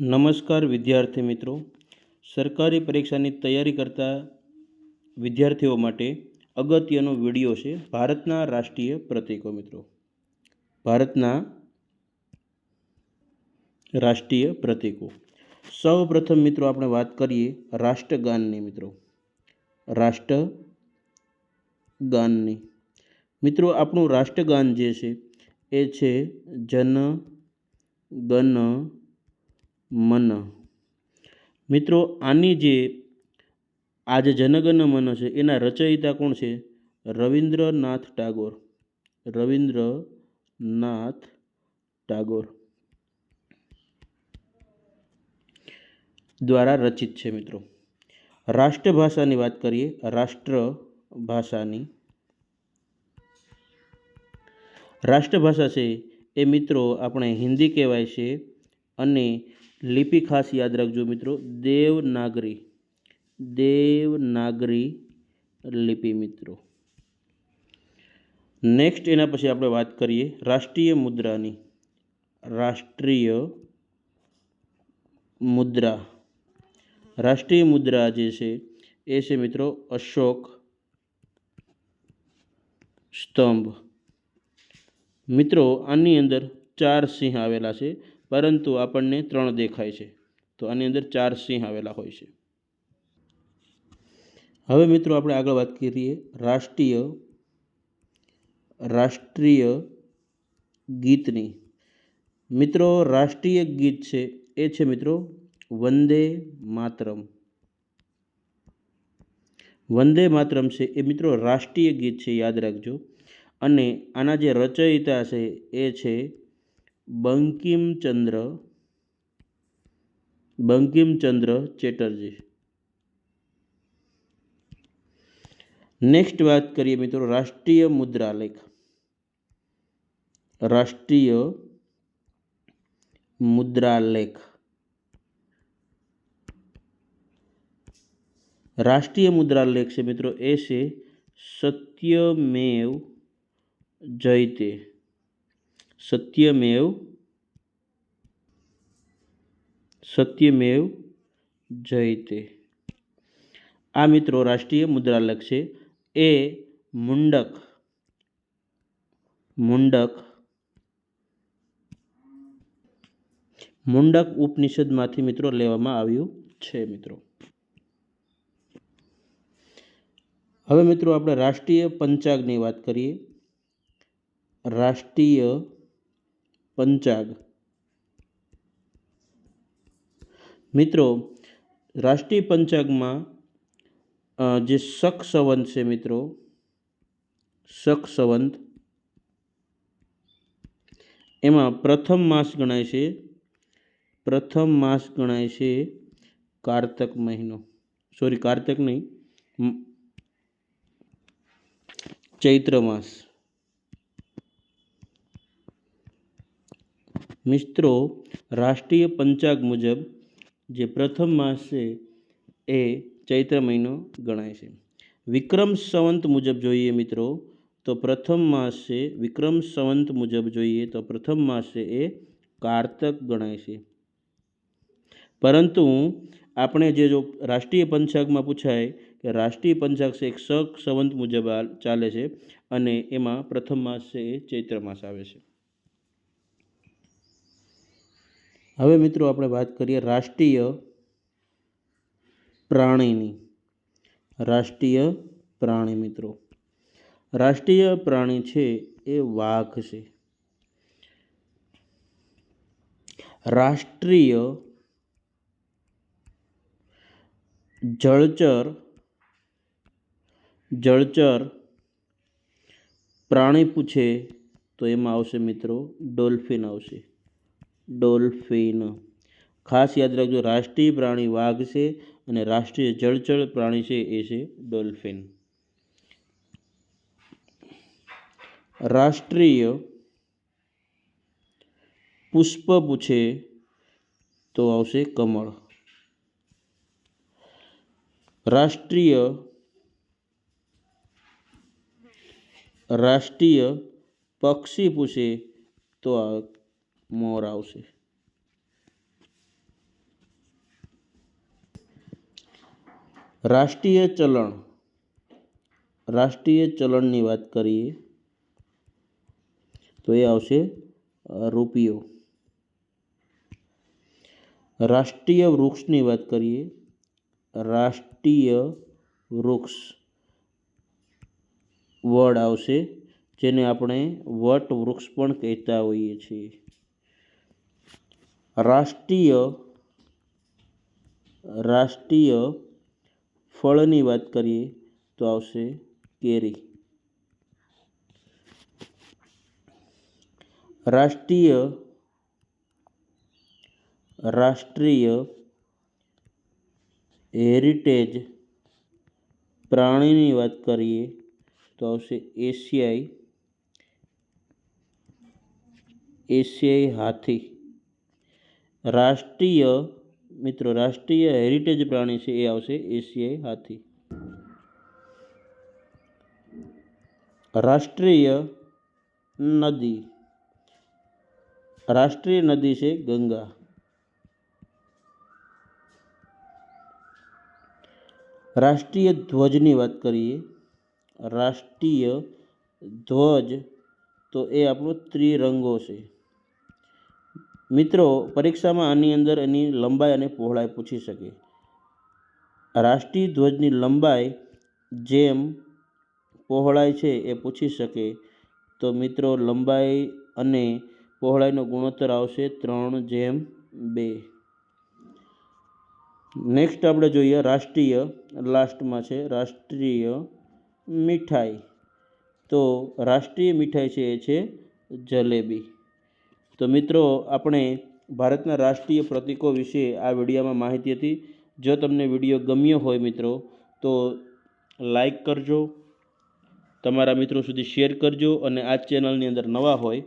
નમસ્કાર વિદ્યાર્થી મિત્રો. સરકારી પરીક્ષાની તૈયારી કરતા વિદ્યાર્થીઓ માટે અગત્યનો વીડિયો છે ભારતના રાષ્ટ્રીય પ્રતીકો મિત્રો. ભારતના રાષ્ટ્રીય પ્રતીકો. સૌ પ્રથમ મિત્રો આપણે વાત કરીએ રાષ્ટ્રગાનની મિત્રો. રાષ્ટ્રગાનની. મિત્રો, આપણું રાષ્ટ્રગાન જે છે એ છે જન ગન મન. મિત્રો, આની જે આ જે જનગણ મન છે, એના રચયિતા કોણ છે? રવિન્દ્રનાથ ટાગોર. રવિન્દ્રનાથ ટાગોર. દ્વારા રચિત છે, મિત્રો. રાષ્ટ્રભાષાની વાત કરીએ, રાષ્ટ્રભાષાની. રાષ્ટ્રભાષા છે એ, મિત્રો, આપણે હિન્દી કહેવાય છે અને લિપિ ખાસ યાદ રાખજો મિત્રો. દેવનાગરી દેવનાગરી લિપિ મિત્રો. નેક્સ્ટ એના પછી આપણે વાત કરીએ રાષ્ટ્રીય મુદ્રાની. રાષ્ટ્રીય મુદ્રા. રાષ્ટ્રીય મુદ્રા જે છે, એ છે મિત્રો અશોક સ્તંભ. મિત્રો, આની અંદર ચાર સિંહ આવેલા છે. પરંતુ આપણને ત્રણ દેખાય છે. તો આની અંદર ચાર સિંહ આવેલા હોય છે. હવે મિત્રો આપણે આગળ વાત કરીએ રાષ્ટ્રીય રાષ્ટ્રીય ગીતની. મિત્રો, રાષ્ટ્રીય ગીત છે, એ છે મિત્રો વંદે માતરમ. વંદે માતરમ છે, એ મિત્રો રાષ્ટ્રીય ગીત છે, યાદ રાખજો. અને આના જે રચયિતા છે, એ છે બંકિમચંદ્ર બંકિમચંદ્ર ચેટર્જી નેક્સ્ટ વાત કરીએ મિત્રો રાષ્ટ્રીય મુદ્રાલેખ રાષ્ટ્રીય મુદ્રાલેખ રાષ્ટ્રીય મુદ્રાલેખ છે મિત્રો એ છે સત્યમેવ જયતે સત્યમેવ સત્યમેવ જયતે. આ મિત્રો રાષ્ટ્રીય મુદ્રાલક છે. એ મુંડક મુંડક મુંડક ઉપનિષદમાંથી મિત્રો લેવામાં આવ્યું છે મિત્રો. હવે મિત્રો આપણે રાષ્ટ્રીય પંચાગની વાત કરીએ. રાષ્ટ્રીય પંચાગ. મિત્રો, રાષ્ટ્રીય પંચાગમાં જે શક સંવંત છે મિત્રો, શક સંવંત, એમાં પ્રથમ માસ ગણાય છે. પ્રથમ માસ ગણાય છે કારતક મહિનો. સોરી કારતક નહીં. ચૈત્ર માસ. મિત્રો, રાષ્ટ્રીય પંચાગ મુજબ જે પ્રથમ માસ છે એ ચૈત્ર મહિનો ગણાય છે. વિક્રમ સંવંત મુજબ જોઈએ મિત્રો, તો પ્રથમ માસ છે, વિક્રમ સંવંત મુજબ જોઈએ તો પ્રથમ માસ છે એ કારતક ગણાય છે. પરંતુ આપણે જે જો રાષ્ટ્રીય પંચાગમાં પૂછાય કે રાષ્ટ્રીય પંચાગ છે એક શક સંવંત મુજબ ચાલે છે અને એમાં પ્રથમ માસ છે એ ચૈત્ર માસ આવે છે. હવે મિત્રો આપણે વાત કરીએ રાષ્ટ્રીય પ્રાણીની. રાષ્ટ્રીય પ્રાણી મિત્રો. રાષ્ટ્રીય પ્રાણી છે એ વાઘ છે. રાષ્ટ્રીય જળચર જળચર પ્રાણી પૂછે તો એમાં આવશે મિત્રો ડોલ્ફિન આવશે. ડોલ્ફિન. ખાસ યાદ રાખજો, રાષ્ટ્રીય પ્રાણી વાઘ છે અને રાષ્ટ્રીય જળચર પ્રાણી છે એ છે ડોલ્ફિન. રાષ્ટ્રીય પુષ્પ પૂછે તો આવશે કમળ. રાષ્ટ્રીય રાષ્ટ્રીય પક્ષી પૂછે તો આ મોર આવશે. રાષ્ટ્રીય ચલણ. રાષ્ટ્રીય ચલણની વાત કરીએ તો એ આવશે રૂપિયો. રાષ્ટ્રીય વૃક્ષની વાત કરીએ, રાષ્ટ્રીય વૃક્ષ. વડ આવશે, જેને આપણે વટ વૃક્ષ પણ કહેતા હોઈએ છીએ. રાષ્ટ્રીય રાષ્ટ્રીય ફળની વાત કરીએ તો આવશે કેરી રાષ્ટ્રીય રાષ્ટ્રીય હેરિટેજ પ્રાણીની વાત કરીએ તો આવશે એશિયાઈ એશિયાઈ હાથી રાષ્ટ્રીય, મિત્રો, રાષ્ટ્રીય હેરિટેજ પ્રાણી છે એ આવશે એશિયાઈ હાથી. રાષ્ટ્રીય નદી. રાષ્ટ્રીય નદી છે ગંગા. રાષ્ટ્રીય ધ્વજની વાત કરીએ, રાષ્ટ્રીય ધ્વજ તો એ આપણો ત્રિરંગો છે. મિત્રો, પરીક્ષામાં આની અંદર એની લંબાઈ અને પહોળાઈ પૂછી શકે રાષ્ટ્રીય ધ્વજની લંબાઈ જેમ પહોળાઈ છે એ પૂછી શકે તો મિત્રો, લંબાઈ અને પહોળાઈનો ગુણોત્તર આવશે ત્રણ જેમ બે. નેક્સ્ટ આપણે જોઈએ રાષ્ટ્રીય, લાસ્ટમાં છે રાષ્ટ્રીય મીઠાઈ. તો રાષ્ટ્રીય મીઠાઈ છે એ છે જલેબી. તો મિત્રો, આપણે ભારતના રાષ્ટ્રીય પ્રતીકો વિશે આ વિડીયોમાં માહિતી હતી. જો તમને વીડિયો ગમ્યો હોય મિત્રો, તો લાઈક કરજો, તમારા મિત્રો સુધી શેર કરજો અને આ ચેનલની અંદર નવા હોય